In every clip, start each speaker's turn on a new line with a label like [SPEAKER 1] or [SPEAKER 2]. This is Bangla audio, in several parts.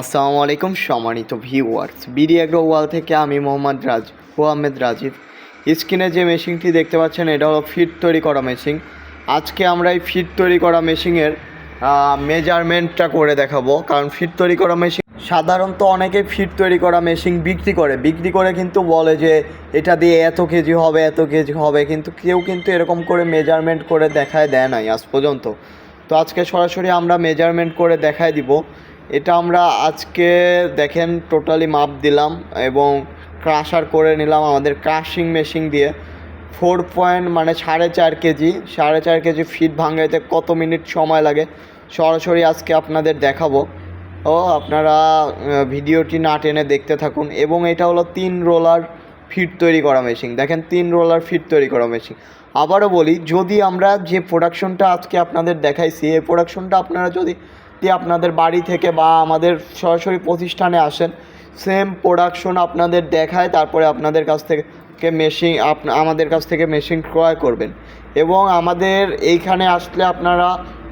[SPEAKER 1] আসসালামু আলাইকুম সম্মানিত ভিউয়ার্স। বিডি অ্যাগ্রো ওয়াল থেকে আমি মোহাম্মদ রাজ ও আহমেদ রাজীব। স্ক্রিনে যে মেশিনটি দেখতে পাচ্ছেন, এটা হলো ফিট তৈরি করা মেশিন। আজকে আমরা এই ফিট তৈরি করা মেশিনের মেজারমেন্টটা করে দেখাবো। কারণ ফিট তৈরি করা মেশিন সাধারণত অনেকে ফিট তৈরি করা মেশিন বিক্রি করে। বিক্রি করে কিন্তু বলে যে, এটা দিয়ে এত কেজি হবে, এত কেজি হবে। কিন্তু কেউ কিন্তু এরকম করে মেজারমেন্ট করে দেখায় দেয় নাই আজ পর্যন্ত। তো আজকে সরাসরি আমরা মেজারমেন্ট করে দেখায় দিব। এটা আমরা আজকে, দেখেন টোটালি মাপ দিলাম এবং ক্রাশার করে নিলাম আমাদের ক্রাশিং মেশিন দিয়ে। ফোর পয়েন্ট মানে সাড়ে চার কেজি, সাড়ে চার কেজি ফিট ভাঙাইতে কত মিনিট সময় লাগে, সরাসরি আজকে আপনাদের দেখাবো। ও, আপনারা ভিডিওটি না টেনে দেখতে থাকুন। এবং এটা হলো তিন রোলার ফিট তৈরি করা মেশিন দেখেন, তিন রোলার ফিট তৈরি করা মেশিন আবারও বলি, যদি আমরা যে প্রোডাকশনটা আজকে আপনাদের দেখাইছি, এই প্রোডাকশনটা আপনারা যদি দিয়ে আপনাদের বাড়ি থেকে বা আমাদের সরাসরি প্রতিষ্ঠানে আসেন সেম প্রোডাকশন আপনাদের দেখায়, তারপরে আপনাদের কাছ থেকে মেশিন আমাদের কাছ থেকে মেশিন ক্রয় করবেন। এবং আমাদের এইখানে আসলে আপনারা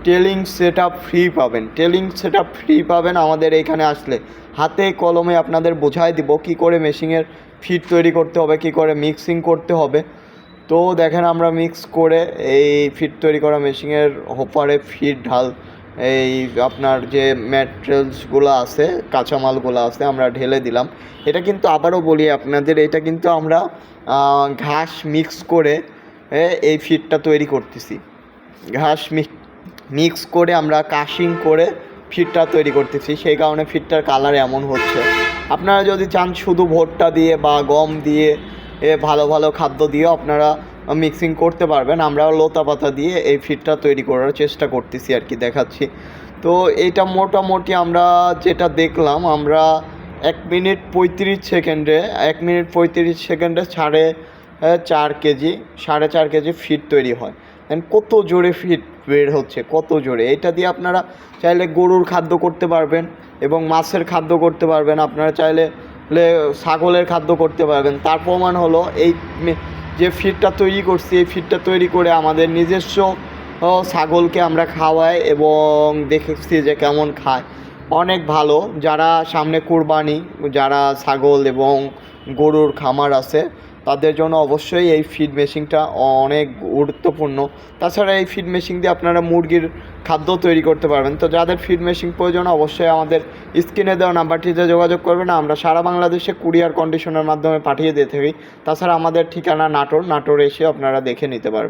[SPEAKER 1] টেলিং সেট ফ্রি পাবেন। টেলিং সেট ফ্রি পাবেন আমাদের এইখানে আসলে। হাতে কলমে আপনাদের বোঝাই দিব কি করে মেশিনের ফিট তৈরি করতে হবে, কি করে মিক্সিং করতে হবে। তো দেখেন আমরা মিক্স করে এই ফিট তৈরি করা মেশিনের হোপারে ফিট ঢাল এই আপনার যে ম্যাটেরিয়ালসগুলো আছে, কাঁচামালগুলো আছে, আমরা ঢেলে দিলাম। এটা কিন্তু আবারও বলি আপনাদের, এটা কিন্তু আমরা ঘাস মিক্স করে এই ফিটটা তৈরি করতেছি। ঘাস মিক্স করে আমরা কাশিং করে ফিটটা তৈরি করতেছি। সেই কারণে ফিটটার কালার এমন হচ্ছে। আপনারা যদি চান শুধু ভুট্টা দিয়ে বা গম দিয়ে, এ, ভালো ভালো খাদ্য দিয়ে আপনারা মিক্সিং করতে পারবেন। আমরা লতা পাতা দিয়ে এই ফিটটা তৈরি করার চেষ্টা করতেছি আর কি, দেখাচ্ছি। তো এটা মোটামুটি আমরা যেটা দেখলাম, আমরা এক মিনিট পঁয়ত্রিশ সেকেন্ডে, এক মিনিট পঁয়ত্রিশ সেকেন্ডে সাড়ে চার কেজি, সাড়ে চার কেজি ফিট তৈরি হয়। দেন কত জোরে ফিট বের হচ্ছে, কত জোরে? এটা দিয়ে আপনারা চাইলে গরুর খাদ্য করতে পারবেন এবং মাছের খাদ্য করতে পারবেন। আপনারা চাইলে ছাগলের খাদ্য করতে পারবেন। তার প্রমাণ হলো এই যে ফিডটা তৈরি করছি, এই ফিডটা তৈরি করে আমাদের নিজস্ব ছাগলকে আমরা খাওয়াই এবং দেখেছি যে কেমন খায়। অনেক ভালো। যারা সামনে কুরবানি, যারা ছাগল এবং গরুর খামার আছে তাদের জন্য অবশ্যই এই ফিড মেশিনটা অনেক গুরুত্বপূর্ণ। তাছাড়া এই ফিড মেশিন দিয়ে আপনারা মুরগির খাদ্য তৈরি করতে পারবেন। তো যাদের ফিড মেশিন প্রয়োজন, অবশ্যই আমাদের স্ক্রিনে দেওয়া নাম্বারটিতে যোগাযোগ করবেন। আমরা সারা বাংলাদেশে কুরিয়ার কন্ডিশনের মাধ্যমে পাঠিয়ে দিয়ে থাকি। তাছাড়া আমাদের ঠিকানা নাটোর নাটোর এসে আপনারা দেখে নিতে পারবেন।